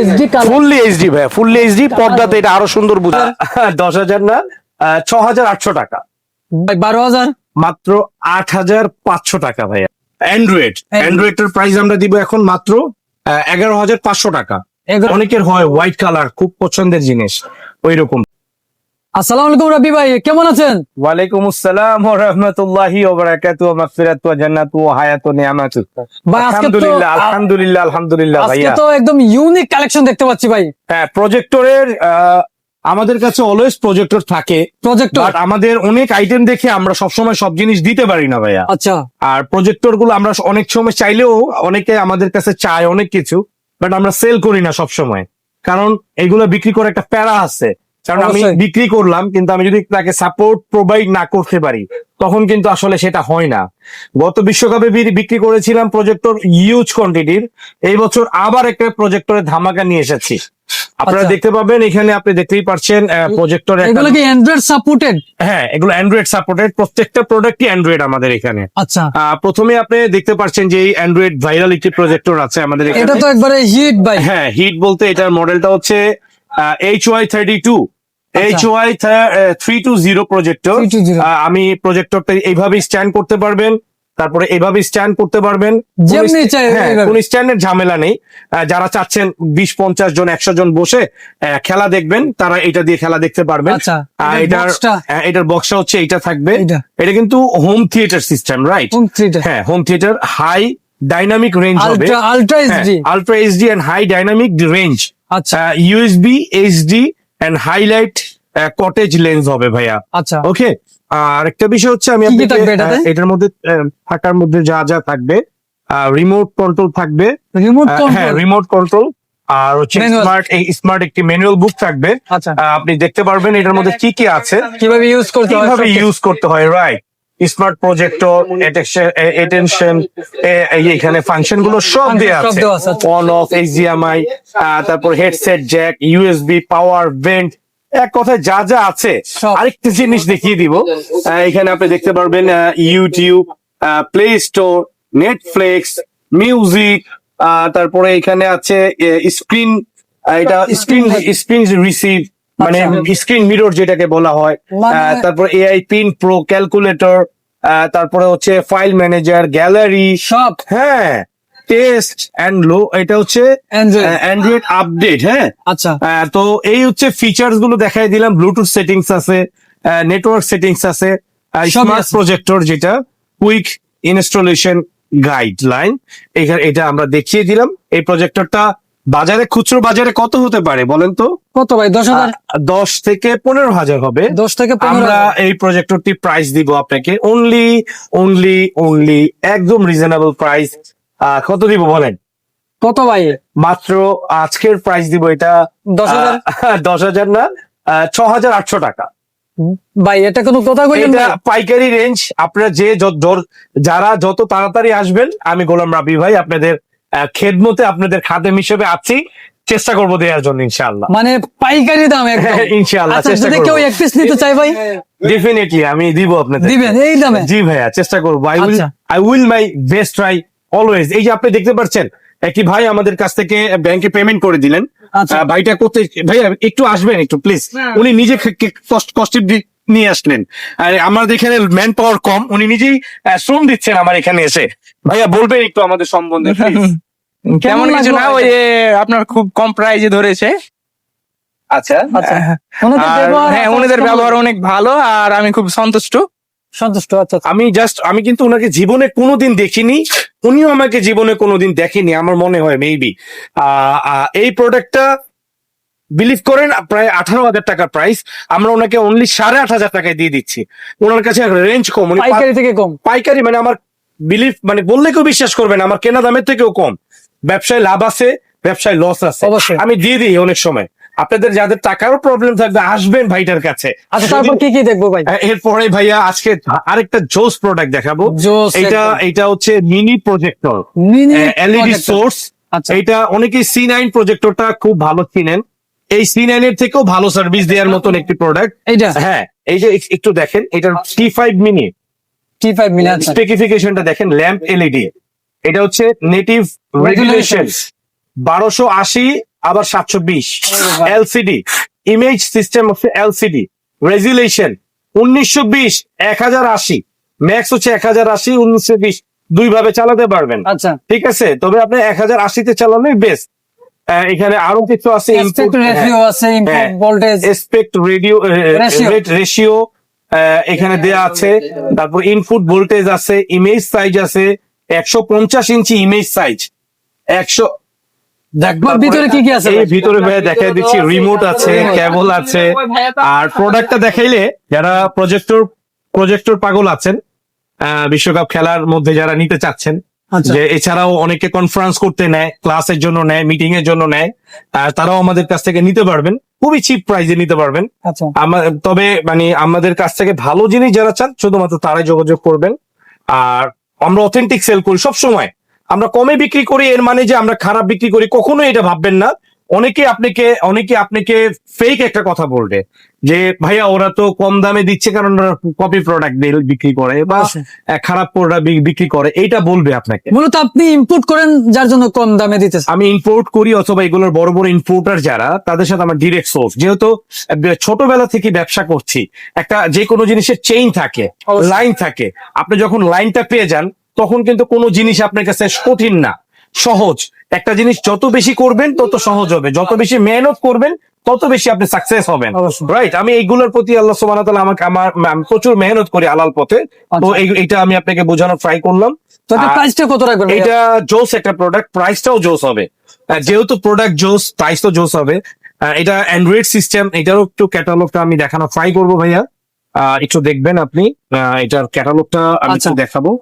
HD colour fully HD ভাইয়া fully HD পর্দাতে এটা আরও সুন্দর বুঝা দশ হাজার না ছ হাজার আটশো টাকা। বারো হাজার? মাত্র আট হাজার পাঁচশো টাকা ভাইয়া। অ্যান্ড্রয়েড অ্যান্ড্রয়েড এর প্রাইস আমরা দিব এখন মাত্র এগারো হাজার পাঁচশো টাকা। অনেকের হয় হোয়াইট কালার খুব পছন্দের জিনিস ওই রকম আসসালামু আলাইকুম রাবি ভাই কেমন আছেন? ওয়ালাইকুম আসসালাম ওয়া রাহমাতুল্লাহি ওয়া বারাকাতুহু ওয়া মাগফিরাতু ওয়া জান্নাতু ওয়া হায়াতু নিয়ামাতু। ভাই আজকে আলহামদুলিল্লাহ আলহামদুলিল্লাহ আলহামদুলিল্লাহ আজকে ভাইয়া। তো একদম ইউনিক কালেকশন দেখতে পাচ্ছি ভাই। হ্যাঁ প্রজেক্টরের আমাদের কাছে অলওয়েজ প্রজেক্টর থাকে প্রজেক্টর বাট আমাদের অনেক আইটেম দেখে আমরা সবসময় সব জিনিস দিতে পারি না ভাইয়া। আচ্ছা। আর প্রজেক্টরগুলো আমরা অনেক সময় চাইলেও অনেকে আমাদের কাছে চায় অনেক কিছু বাট আমরা সেল করি না সব সময় কারণ এগুলো বিক্রি করে একটা প্যারা আছে। কারণ আমি বিক্রি করলাম কিন্তু আমি যদি তাকে সাপোর্ট প্রোভাইড না করতে পারি তখন কিন্তু আসলে সেটা হয় না। গত বিশ্বকাপে বিক্রি করেছিলাম প্রজেক্টর ইউজ কোয়ান্টিটির এই বছর আবার একটা প্রজেক্টরের ধামাকা নিয়ে এসেছি। আপনারা আচ্ছা। দেখতে পাবেন এখানে আপনি দেখতেই পাচ্ছেন প্রজেক্টর এগুলো কি অ্যান্ড্রয়েড সাপোর্টেড হ্যাঁ এগুলো অ্যান্ড্রয়েড সাপোর্টেড প্রত্যেকটা প্রোডাক্টই অ্যান্ড্রয়েড আমাদের এখানে। আচ্ছা। প্রথমে আপনি দেখতে পাচ্ছেন যে এই অ্যান্ড্রয়েড ভাইরাল একটি প্রজেক্টর আছে আমাদের এখানে। এটা তো একবারে হিট ভাই। হ্যাঁ হিট বলতে এটার মডেলটা হচ্ছে H Y thirty two. H Y three two zero projector 320 আমি প্রজেক্টরটা এইভাবে স্ট্যান্ড করতে পারবেন তারপরে এইভাবে স্ট্যান্ড করতে পারবেন। কোন স্ট্যান্ডের ঝামেলা নেই। যারা চাচ্ছেন বিশ পঞ্চাশ জন একশো জন বসে খেলা দেখবেন তারা এটা দিয়ে খেলা দেখতে পারবেন। আচ্ছা এটার এটার বক্সটা হচ্ছে এটা থাকবে। এটা কিন্তু home theatre system right Home theater। হ্যাঁ home theatre high dynamic range হবে। Ultra HD ultra HD and high dynamic range আচ্ছা। USB HD and highlight cottage lens হবে ভাইয়া। আচ্ছা। ওকে আর একটা বিষয় হচ্ছে আমি আপনাকে, এটার মধ্যে থাকার মধ্যে যা যা থাকবে রিমোট কন্ট্রোল থাকবে। রিমোট হ্যাঁ কন্ট্রোল রিমোট কন্ট্রোল আর হচ্ছে স্মার্ট এই স্মার্ট একটি ম্যানুয়াল বুক থাকবে। আচ্ছা। আপনি দেখতে পারবেন এটার মধ্যে কি কি আছে। কীভাবে ইউজ করতে হয় কীভাবে ইউজ করতে হয় রাইট স্মার্ট প্রজেক্টর এটেনশন এখানে ফাংশনগুলো সব দেওয়া আছে। অন অফ এইচডিএমআই তারপর headset jack USB power vent এক কথায় যা যা আছে। আরেকটা জিনিস দেখিয়ে দিব এখানে আপনি দেখতে পারবেন YouTube Play Store Netflix music তারপরে এখানে আছে স্ক্রিন এটা স্ক্রিন স্ক্রিন রিসিভ মানে আচ্ছা। স্ক্রিন মিরর যেটাকে বলা হয় মানে- তারপর এআই পিন প্রো ক্যালকুলেটর তারপরে হচ্ছে ফাইল ম্যানেজার গ্যালারি সব। হ্যাঁ টেস্ট অ্যান্ড লো এটা হচ্ছে অ্যান্ড্রয়েড আপডেট হ্যাঁ। আচ্ছা। তো এই হচ্ছে ফিচার্সগুলো দেখাই দিলাম ব্লুটুথ সেটিংস আছে নেটওয়ার্ক সেটিংস আছে স্মার্ট প্রজেক্টর যেটা কুইক ইনস্টলেশন গাইডলাইন এখানে এটা আমরা দেখিয়ে দিলাম এই প্রজেক্টরটা বাজারে খুচরো বাজারে কত হতে পারে বলেন তো? কত ভাই? দশ হাজার? দশ থেকে পনেরো হাজার হবে। দশ থেকে পনেরো আমরা এই প্রজেক্টরটি প্রাইস দিব আপনাকে। অনলি অনলি অনলি একদম রিজনেবল প্রাইস কত দিব বলেন? কত ভাই? মাত্র আজকের প্রাইস দিব এটা দশ হাজার? দশ হাজার না ছ হাজার আটশো টাকা। ভাই এটা কোনো কথা কইলেন এটা পাইকারি রেঞ্জ আপনারা যে যারা যত তাড়াতাড়ি আসবেন আমি গোলাম রাবি ভাই আপনাদের খেদমতে আপনাদের খাদেম হিসেবে আছি। চেষ্টা করব দেওয়ার জন্য ইনশাআল্লাহ। মানে পাইকারি দাম একদম। ইনশাআল্লাহ আচ্ছা যদি কেউ এক পিস নিতে চাই ভাই? ডেফিনেটলি আমি দিব আপনাদের দিবেন এই দামে? জি ভাইয়া চেষ্টা করব। I will. I will my best try always এই যে আপনি দেখতে পাচ্ছেন একটি ভাই আমাদের কাছ থেকে ব্যাংকে পেমেন্ট করে দিলেন। আচ্ছা। ভাইটা করতে ভাইয়া একটু আসবেন একটু প্লিজ উনি নিজে কস্টিভ নিয়ে আসলেন। আর আমাদের এখানে ম্যান পাওয়ার কম উনি নিজেই আহ, শ্রম দিচ্ছেন আমার এখানে এসে। ভাইয়া বলবেন একটু আমাদের সম্বন্ধে? তেমন কিছু না ওই আপনার খুব কম প্রাইজে ধরেছে। আচ্ছা। আচ্ছা ওনাদের ব্যবহার হ্যাঁ ওনাদের ব্যবহার অনেক ভালো আর আমি খুব সন্তুষ্ট। সন্তুষ্ট আচ্ছা আচ্ছা। আমি জাস্ট আমি কিন্তু ওনাকে জীবনে কোনোদিন দেখিনি উনিও আমাকে জীবনে কোনোদিন দেখেনি আমার মনে হয় মেবি এই প্রোডাক্টটা বিলিভ করেন প্রায় আঠারো হাজার টাকার প্রাইস আমরা ওনাকে অনলি সাড়ে আট হাজার টাকায় দিয়ে দিচ্ছি। ওনার কাছে রেঞ্জ কম। পাইকারি থেকে কম। পাইকারি মানে আমার বিলিভ মানে বললে কেউ বিশ্বাস করবে না আমার কেনা দামের থেকেও কম। ব্যবসায় লাভ আছে ব্যবসায় লস আছে। অবশ্যই। আমি দিয়ে দিই অনেক সময়। আপনাদের যাদের টাকারও প্রবলেম থাকবে আসবেন ভাইটার কাছে। আচ্ছা তারপর কি কি দেখব ভাই? এরপরে ভাইয়া আজকে আরেকটা জোস প্রোডাক্ট দেখাবো। এটা এটা হচ্ছে mini projector mini LED source আচ্ছা। এটা অনেকেই সি নাইন প্রজেক্টরটা খুব ভালো চিনেন। এই সি নাইন এর থেকেও ভালো সার্ভিস দেওয়ার মতন একটি প্রোডাক্ট এইটা? হ্যাঁ এই যে একটু দেখেন এটার T five mini T five আচ্ছা। স্পেসিফিকেশনটা দেখেন ল্যাম্প এলইডি এটা হচ্ছে নেটিভ রেগুলেশন বারোশো আশি আবার সাতশো বিশ। এলসিডি ইমেজ সিস্টেম হচ্ছে এলসিডি রেজুলেশন উনিশশো বিশ এক হাজার আশি। ম্যাক্স হচ্ছে এক হাজার আশি উনিশশো বিশ। দুই ভাবে চালাতে পারবেন। আচ্ছা। ঠিক আছে? তবে আপনি এক হাজার আশিতে চালানোই বেস্ট এখানে আরও কিছু আছে এক্সপেক্ট রেশিও আছে ইনপুট হ্যাঁ। Voltage aspect radio Ratio. Ratio এখানে দেয়া আছে তারপর ইনপুট ভোল্টেজ আছে ইমেজ সাইজ আছে একশো পঞ্চাশ ইঞ্চি ইমেজ সাইজ একশো ভিতরে কি কি আছে এই ভিতরে ভাইয়া দেখাই দিচ্ছি রিমোট আছে কেবল আছে আর প্রোডাক্টটা দেখাইলে যারা প্রজেক্টর প্রজেক্টর পাগল আছেন আহ, বিশ্বকাপ খেলার মধ্যে যারা নিতে চাচ্ছেন যে এছাড়াও অনেকে কনফারেন্স করতে নেয় ক্লাসের জন্য নেয় মিটিং এর জন্য নেয় আর তারাও আমাদের কাছ থেকে নিতে পারবেন। খুবই চিপ প্রাইজে নিতে পারবেন। আচ্ছা। তবে মানে আমাদের কাছ থেকে ভালো জিনিস যারা চান শুধুমাত্র তারাই যোগাযোগ করবেন। আর আমরা অথেন্টিক সেল করি সব সময় আমরা কমে বিক্রি করি এর মানে যে আমরা খারাপ বিক্রি করি কখনোই এটা ভাববেন না। অনেকে আপনাকে অনেকে আপনাকে ফেক একটা কথা বলবে যে ভাইয়া ওরা তো কম দামে দিচ্ছে কারণ ওরা কপি প্রোডাক্ট বিক্রি করে বা খারাপ প্রোডাক্ট বিক্রি করে। এইটা বলবে আপনাকে। মূলত আপনি ইনপুট করেন যার জন্য কম দামে দিতে আমি ইম্পোর্ট করি অথবা এগুলোর বড় বড় ইম্পোর্টার যারা তাদের সাথে আমার ডিরেক্ট সোর্স যেহেতু ছোটবেলা থেকে ব্যবসা করছি একটা যে কোনো জিনিসের চেইন থাকে লাইন থাকে আপনি যখন লাইনটা পেয়ে যান তখন কিন্তু কোনো জিনিস আপনার কাছে কঠিন না। সহজ। একটা জিনিস যত বেশি করবেন তত সহজ হবে। যত বেশি মেহনত করবেন তত বেশি আপনি সাকসেস হবেন। রাইট আমি এইগুলোর প্রতি আল্লাহ ওয়া আমাকে আমার প্রচুর মেহনত করি আলাল পথে। তো আচ্ছা। এই- এইটা আমি আপনাকে বোঝানোর ট্রাই করলাম। প্রাইসটা কত রাখবেন এটা জোস একটা প্রোডাক্ট প্রাইসটাও জোস হবে। যেহেতু প্রোডাক্ট জোস প্রাইস তো জোস হবে এটা অ্যান্ড্রয়েড সিস্টেম এটারও একটু ক্যাটালগটা আমি দেখানো ট্রাই করব ভাইয়া। একটু দেখবেন আপনি। এটার ক্যাটালগটা আমি আচ্ছা। দেখাবো।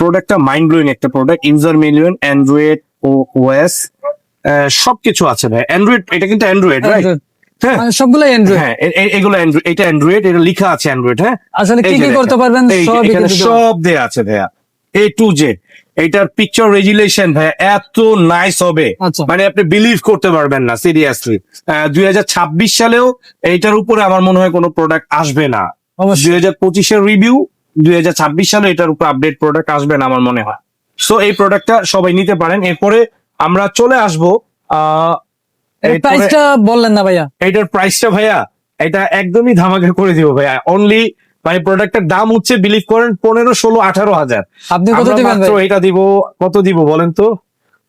প্রোডাক্টটা মাইন্ড ব্লোয়িং একটা প্রোডাক্ট ইউজার মিলিয়ন অ্যান্ড্রয়েড ও ওএস সবকিছু আছে ভাই। অ্যান্ড্রয়েড এটা কিন্তু অ্যান্ড্রয়েড রাইট। হ্যাঁ। মানে সবগুলো অ্যান্ড্রয়েড হ্যাঁ এগুলো এটা অ্যান্ড্রয়েড এটা লেখা আছে অ্যান্ড্রয়েড হ্যাঁ? আসলে কি কি করতে পারবেন সব এখানে সব দেয়া আছে ভাইয়া। এ টু জেড এটার পিকচার রেজুলেশন ভাইয়া এত নাইস হবে। আচ্ছা। মানে আপনি বিলিভ করতে পারবেন না সিরিয়াসলি দুই হাজার ছাব্বিশ সালেও এইটার উপরে আমার মনে হয় কোনো প্রোডাক্ট আসবে না। দুই হাজার পঁচিশের রিভিউ দুই হাজার ছাব্বিশ সালে এটার উপর আপডেট প্রোডাক্ট আসবে না আমার মনে হয়। সো এই প্রোডাক্টটা সবাই নিতে পারেন। এরপরে আমরা চলে আসব প্রাইসটা বললেন না ভাইয়া। এইটার প্রাইসটা ভাইয়া এটা একদমই ধামাকা করে দিব ভাইয়া। অনলি মানে প্রোডাক্টের দাম হচ্ছে বিলিভ করেন পনেরো ষোলো আঠারো হাজার। আপনি কত দিবেন এটা দিব কত দিব বলেন তো?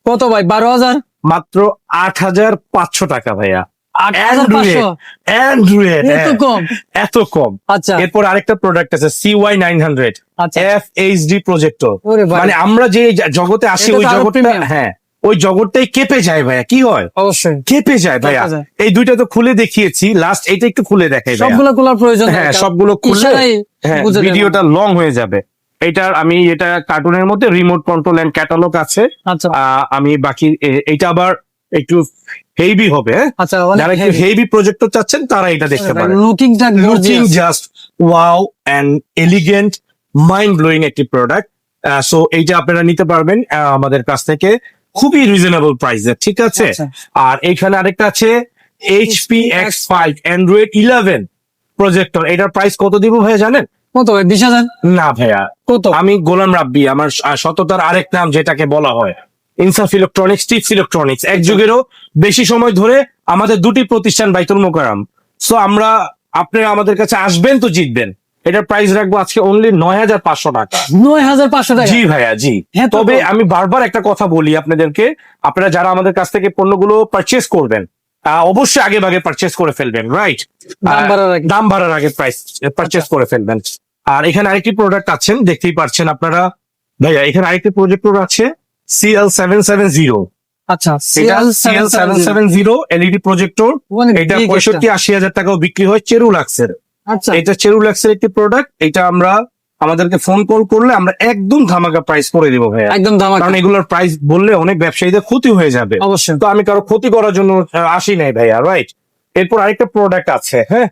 কত ভাই? বারো হাজার? মাত্র আট হাজার পাঁচশো টাকা ভাইয়া। অ্যান্ড্রয়েড এত কম। এত কম। আচ্ছা। এরপর আরেকটা প্রোডাক্ট আছে CY nine hundred F H D projector মানে আমরা যে জগতে আসি ওই জগৎটা হ্যাঁ ওই জগৎটাই কেঁপে যায় ভাইয়া কি হয়? অবশ্যই। কেঁপে যায় ভাইয়া। এই দুইটা তো খুলে দেখিয়েছি লাস্ট এটা একটু খুলে দেখাই সবগুলো খোলার প্রয়োজন হ্যাঁ সবগুলো খুলে হ্যাঁ। ভিডিওটা লং হয়ে যাবে। এটার আমি এটা কার্টুনের মধ্যে রিমোট কন্ট্রোল এন্ড ক্যাটালগ আছে। আচ্ছা। আহ, আমি বাকি এটা আবার একটু হেভি হবে হ্যাঁ? আচ্ছা যারা একটু হেভি প্রজেক্টর চাচ্ছেন তারা এটা দেখতে পারেন। লুকিংটা looking just wow and elegant mind blowing একটি প্রোডাক্ট সো এইটা আপনারা নিতে পারবেন আমাদের কাছ থেকে। খুবই রিজনেবল প্রাইসে ঠিক আছে? আচ্ছা। আর এখানে আরেকটা আছে HP X five Android eleven projector এটার প্রাইস কত দিব ভাইয়া জানেন? কত বিশ হাজার? না ভাইয়া কত? আমি গোলাম রাব্বি আমার সততার আরেক নাম যেটাকে বলা হয়। ইনসাফ ইলেকট্রনিক্স টিপস ইলেকট্রনিক্স। এক যুগেরও বেশি সময় ধরে আমাদের দুটি প্রতিষ্ঠান বাইতুল মোকারাম সো আমরা আপনারা আমাদের কাছে আসবেন তো জিতবেন। এটার প্রাইস রাখব আজকে অনলি নয় হাজার পাঁচশো টাকা। নয় হাজার পাঁচশো টাকা? জি ভাইয়া জি। হ্যাঁ, তবে আমি বারবার একটা কথা বলি আপনাদেরকে। আপনারা যারা আমাদের কাছ থেকে পণ্যগুলো পারচেস করবেন আহ, অবশ্যই আগে ভাগে পারচেস করে ফেলবেন রাইট দাম বাড়ার আগে। দাম বাড়ার আগে প্রাইস পারচেস করে ফেলবেন। আর এখানে আরেকটি প্রোডাক্ট আছেন দেখতেই পাচ্ছেন আপনারা। ভাইয়া এখানে আরেকটি প্রজেক্টর আছে সিএল সেভেন সেভেন জিরো আচ্ছা এটা CL seven seven zero LED projector এটা পঁয়ষট্টি আশি হাজার টাকাও বিক্রি হয় চেরুলাক্সের আচ্ছা। এটা চেরুলাক্সের একটি প্রোডাক্ট এটা আমরা আমাদেরকে ফোন কল করলে আমরা একদম ধামাকা প্রাইস করে দিব ভাইয়া। একদম দাম কারণ এগুলোর প্রাইস বললে অনেক ব্যবসায়ীদের ক্ষতি হয়ে যাবে। অবশ্যই। তো আমি কারও ক্ষতি করার জন্য আসি নাই ভাইয়া রাইট এরপর আরেকটা প্রোডাক্ট আছে হ্যাঁ?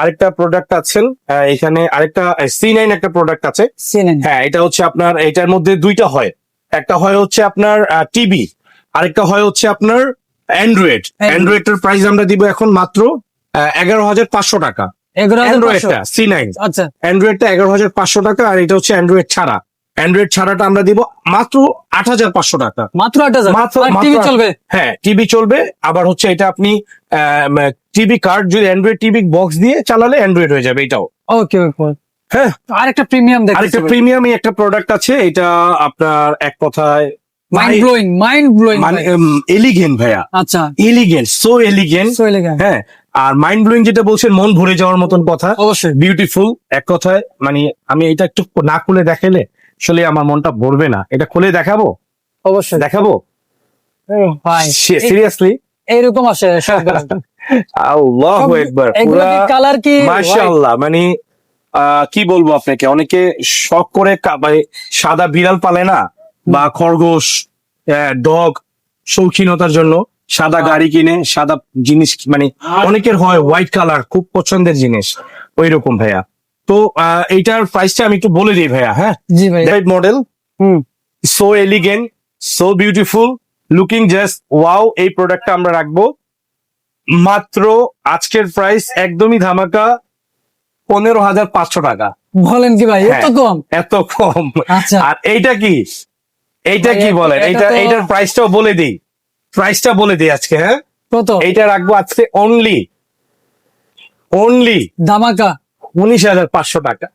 আরেকটা প্রোডাক্ট আছেন এখানে আরেকটা সি নাইন একটা প্রোডাক্ট আছে। হ্যাঁ এটা হচ্ছে আপনার এটার মধ্যে দুইটা হয়। একটা হয় হচ্ছে আপনার টিভি আরেকটা হয় হচ্ছে আপনার অ্যান্ড্রয়েড অ্যান্ড্রয়েডের প্রাইস আমরা দিব এখন মাত্র এগারো হাজার পাঁচশো টাকা। অ্যান্ড্রয়েডটা সি নাইন আচ্ছা। অ্যান্ড্রয়েডটা এগারো হাজার পাঁচশো টাকা আর এটা হচ্ছে অ্যান্ড্রয়েড ছাড়া। অ্যান্ড্রয়েড ছাড়াটা আমরা দিব মাত্র আট হাজার পাঁচশো টাকা। মাত্র আট হাজার? টিভি চলবে? হ্যাঁ টিভি চলবে। আবার হচ্ছে এটা আপনি টিভি কার্ড যদি অ্যান্ড্রয়েড টিভি বক্স দিয়ে চালালে অ্যান্ড্রয়েড হয়ে যাবে এটাও। ওকে ওকে হ্যাঁ। আরেকটা প্রিমিয়াম আরেকটা প্রিমিয়ামই একটা প্রোডাক্ট আছে এটা আপনার এক কথায় মাইন্ড ব্লোয়িং মাইন্ড ব্লোয়িং মানে এলিগেন্ট ভাইয়া। আচ্ছা। Elegant so elegant so elegant হ্যাঁ আর মাইন্ড ব্লোয়িং যেটা বলছেন মন ভরে যাওয়ার মতন কথা। অবশ্যই। বিউটিফুল এক কথায় মানে আমি এটা একটু না খুলে দেখালে আসলে আমার মনটা ভরবে না। এটা খুলে দেখাবো? অবশ্যই। দেখাবো? সিরিয়াসলি এইরকম আসে। আল্লাহু একবার কালার কি? মাশাআল্লাহ মানে কি বলব আপনাকে? অনেকে শখ করে মানে সাদা বিড়াল পালে না বা খরগোশ ডগ শৌখিনতার জন্য সাদা গাড়ি কিনে সাদা জিনিস মানে অনেকের হয় হোয়াইট কালার খুব পছন্দের জিনিস ওই রকম ভাইয়া। তো এইটার প্রাইসটা আমি একটু বলে দিই ভাইয়া হ্যাঁ? জি ভাই model hmm. So elegant so beautiful looking just wow এই প্রোডাক্টটা আমরা রাখব। মাত্র আজকের প্রাইস একদমই ধামাকা পনেরো হাজার পাঁচশো টাকা। বলেন কি ভাই এত হ্যাঁ। কম? এত কম। আচ্ছা। আর এইটা কি? এইটা কি বলেন? এইটা এইটার প্রাইসটাও বলে দিই। প্রাইসটা বলে দিই আজকে হ্যাঁ? কত? এইটা রাখব আজকে অনলি অনলি দামাকা উনিশ হাজার পাঁচশো টাকা।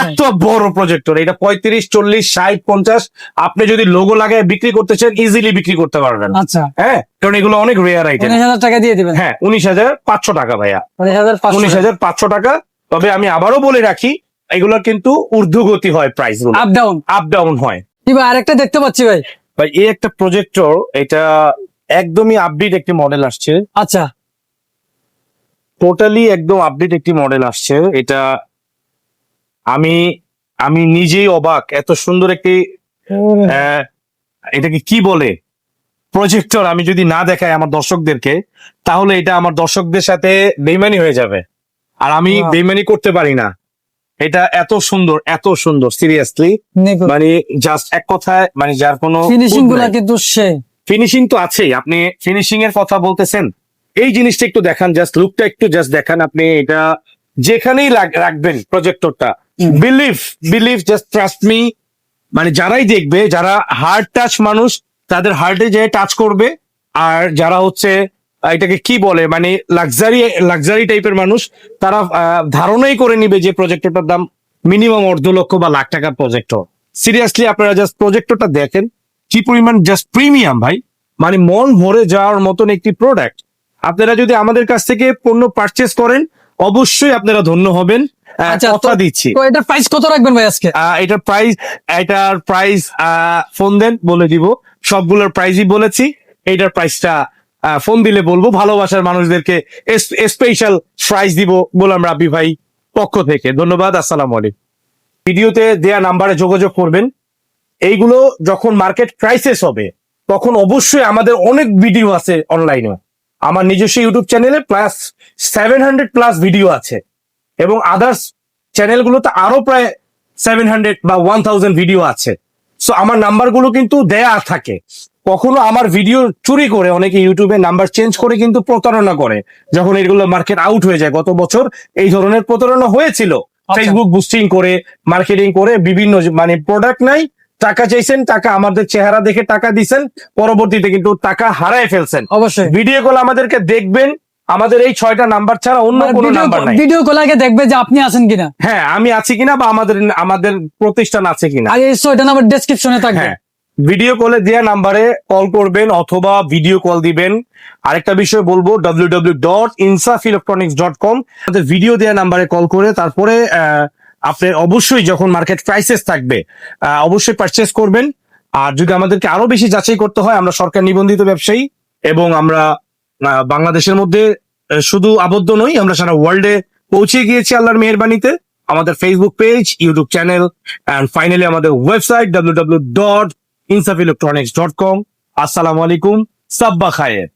এত বড় প্রজেক্টর এটা পঁয়ত্রিশ চল্লিশ ষাট পঞ্চাশ। আপনি যদি লোগো লাগায় বিক্রি করতে চান ইজিলি বিক্রি করতে পারবেন। আচ্ছা। হ্যাঁ? কারণ এগুলো অনেক রেয়ার আইটেম উনিশ হাজার টাকা দিয়ে দিবেন। হ্যাঁ উনিশ হাজার পাঁচশো টাকা ভাইয়া। উনিশ হাজার পাঁচশো টাকা। তবে আমি আবারও বলে রাখি এগুলোর কিন্তু ঊর্ধ্বগতি হয় প্রাইসগুলো। আপ ডাউন আপ ডাউন হয়। কি ভাই আরেকটা দেখতে পাচ্ছি ভাই। ভাই এই একটা প্রজেক্টর এটা একদমই আপডেট একটি মডেল আসছে। আচ্ছা। টোটালি একদম আপডেট একটি মডেল আসছে। এটা আমি আমি নিজেই অবাক এত সুন্দর একটি এটাকে কি বলে? প্রজেক্টর আমি যদি না দেখাই আমার দর্শকদেরকে তাহলে এটা আমার দর্শকদের সাথে বেইমানি হয়ে যাবে। আর আমি বেমানি করতে পারি না। এটা এত সুন্দর এত সুন্দর সিরিয়াসলি মানে জাস্ট এক কথায় মানে যার কোনো ফিনিশিংগুলা কিন্তু ফিনিশিং তো আছেই। আপনি ফিনিশিং এর কথা বলতেছেন। এই জিনিসটা একটু দেখান জাস্ট লুকটা একটু জাস্ট দেখান। আপনি এটা যেখানেই রাখবেন প্রজেক্টরটা believe believe just trust me মানে যারাই দেখবে যারা হার্ড টাচ মানুষ তাদের হার্টে যে টাচ করবে। আর যারা হচ্ছে এটাকে কি বলে? মানে লাক্সারি লাক্সারি টাইপের মানুষ তারা ধারণাই করে নিবে যে প্রজেক্টরটার দাম মিনিমাম অর্ধ লক্ষ বা লাখ টাকার প্রজেক্টর সিরিয়াসলি আপনারা জাস্ট প্রজেক্টরটা দেখেন কি পরিমাণ জাস্ট প্রিমিয়াম ভাই। মানে মন ভরে যাওয়ার মতন একটি প্রোডাক্ট আপনারা যদি আমাদের কাছ থেকে পণ্য পারচেস করেন অবশ্যই আপনারা ধন্য হবেন। আচ্ছা, কথা দিচ্ছি। তো এটার প্রাইস কত রাখবেন ভাই আজকে? এটার প্রাইস এটার প্রাইস ফোন দেন বলে দিব। সবগুলোর প্রাইসই বলেছি। এইটার প্রাইসটা ফোন দিলে বলব, ভালোবাসার মানুষদেরকে স্পেশাল প্রাইস দিব গোলাম রাবি ভাই পক্ষ থেকে। ধন্যবাদ, আসসালামু আলাইকুম। ভিডিওতে দেয়া নাম্বারে যোগাযোগ করবেন। এইগুলো যখন মার্কেট ক্রাইসিস হবে, তখন অবশ্যই আমাদের অনেক ভিডিও আছে অনলাইনে আমার নিজস্ব ইউটিউব চ্যানেলে plus seven hundred plus video আছে। এবং আদার্স চ্যানেলগুলোতে আরও প্রায় সেভেন হান্ড্রেড বা ওয়ান থাউজেন্ড ভিডিও আছে। সো আমার নাম্বারগুলো কিন্তু দেয়া থাকে। কখনো আমার ভিডিও চুরি করে অনেকে ইউটিউবে নাম্বার চেঞ্জ করে কিন্তু প্রতারণা করে যখন এগুলো মার্কেট আউট হয়ে যায়। গত বছর এই ধরনের প্রতারণা হয়েছিল। ফেসবুক বুস্টিং করে মার্কেটিং করে বিভিন্ন মানে প্রোডাক্ট নাই টাকা চাইছেন টাকা আমাদের চেহারা দেখে টাকা দিছেন পরবর্তীতে কিন্তু টাকা হারায় ফেলছেন। অবশ্যই। ভিডিও কল আমাদেরকে দেখবেন আমাদের এই ছয়টা নাম্বার ছাড়া অন্য কোনো নাম্বার নাই। ভিডিও কল আগে দেখবে যে আপনি আছেন কিনা। হ্যাঁ আমি আছি কিনা বা আমাদের আমাদের প্রতিষ্ঠান আছে কিনা। আগে ছয়টা নাম্বার ডেসক্রিপশনে থাকবে। হ্যাঁ। ভিডিও কলে দেওয়া নাম্বারে কল করবেন অথবা ভিডিও কল দিবেন। আরেকটা বিষয় বলব W dot Insaf electronics dot com video দেওয়া নাম্বারে কল করে তারপরে আহ, আপনি অবশ্যই যখন মার্কেট প্রাইসেস থাকবে অবশ্যই পারচেস করবেন। আর যদি আমাদেরকে আরও বেশি যাচাই করতে হয় আমরা সরকার নিবন্ধিত ব্যবসায়ী এবং আমরা বাংলাদেশের মধ্যে শুধু আবদ্ধ নই আমরা সারা ওয়ার্ল্ডে পৌঁছে গিয়েছি আল্লাহর মেহরবানিতে। আমাদের Facebook page YouTube channel and finally আমাদের website W W dot Insaf electronics dot com. আসসালামু আলাইকুম সাব্বা খায়ের।